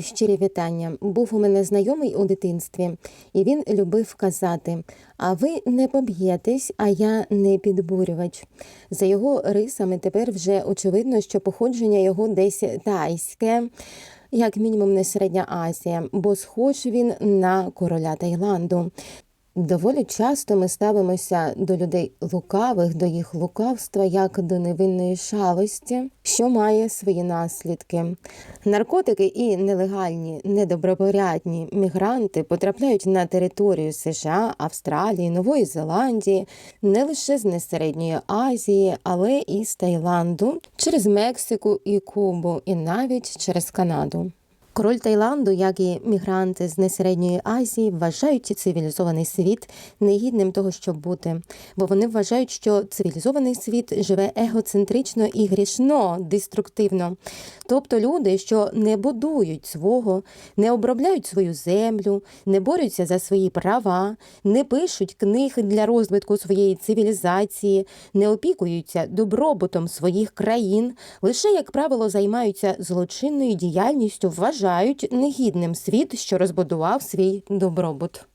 Щирі вітання. Був у мене знайомий у дитинстві, і він любив казати: А ви не поб'єтесь, а я не підбурювач. За його рисами тепер вже очевидно, що походження його десь тайське, як мінімум не середня Азія, бо схож він на короля Таїланду. Доволі часто ми ставимося до людей лукавих, до їх лукавства, як до невинної шалості, що має свої наслідки. Наркотики і нелегальні, недобропорядні мігранти потрапляють на територію США, Австралії, Нової Зеландії, не лише з несередньої Азії, але і з Таїланду, через Мексику і Кубу, і навіть через Канаду. Король Таїланду, як і мігранти з несередньої Азії, вважають цивілізований світ негідним того, щоб бути, бо вони вважають, що цивілізований світ живе егоцентрично і грішно, деструктивно. Тобто люди, що не будують свого, не обробляють свою землю, не борються за свої права, не пишуть книг для розвитку своєї цивілізації, не опікуються добробутом своїх країн, лише, як правило, займаються злочинною діяльністю, вважають негідним світ, що розбудував свій добробут.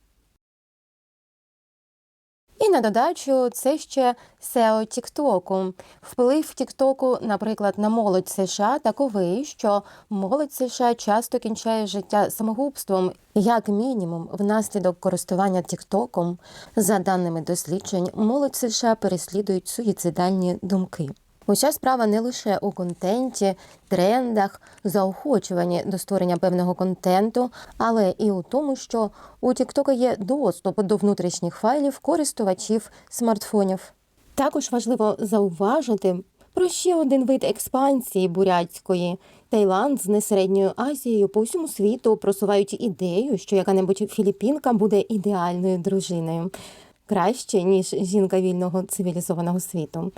І на додачу це ще SEO Тіктоку. Вплив Тіктоку, наприклад, на молодь США таковий, що молодь США часто кінчає життя самогубством, як мінімум, внаслідок користування Тіктоком, за даними досліджень, молодь США переслідують суїцидальні думки. Уся справа не лише у контенті, трендах, заохочуванні до створення певного контенту, але і у тому, що у TikTok є доступ до внутрішніх файлів користувачів смартфонів. Також важливо зауважити про ще один вид експансії бурятської. Таїланд з несередньою Азією по всьому світу просувають ідею, що яка-небудь філіппінка буде ідеальною дружиною краще ніж жінка вільного цивілізованого світу.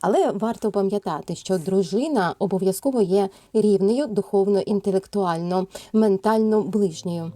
Але варто пам'ятати, що дружина обов'язково є рівнею духовно, інтелектуально, ментально ближньою.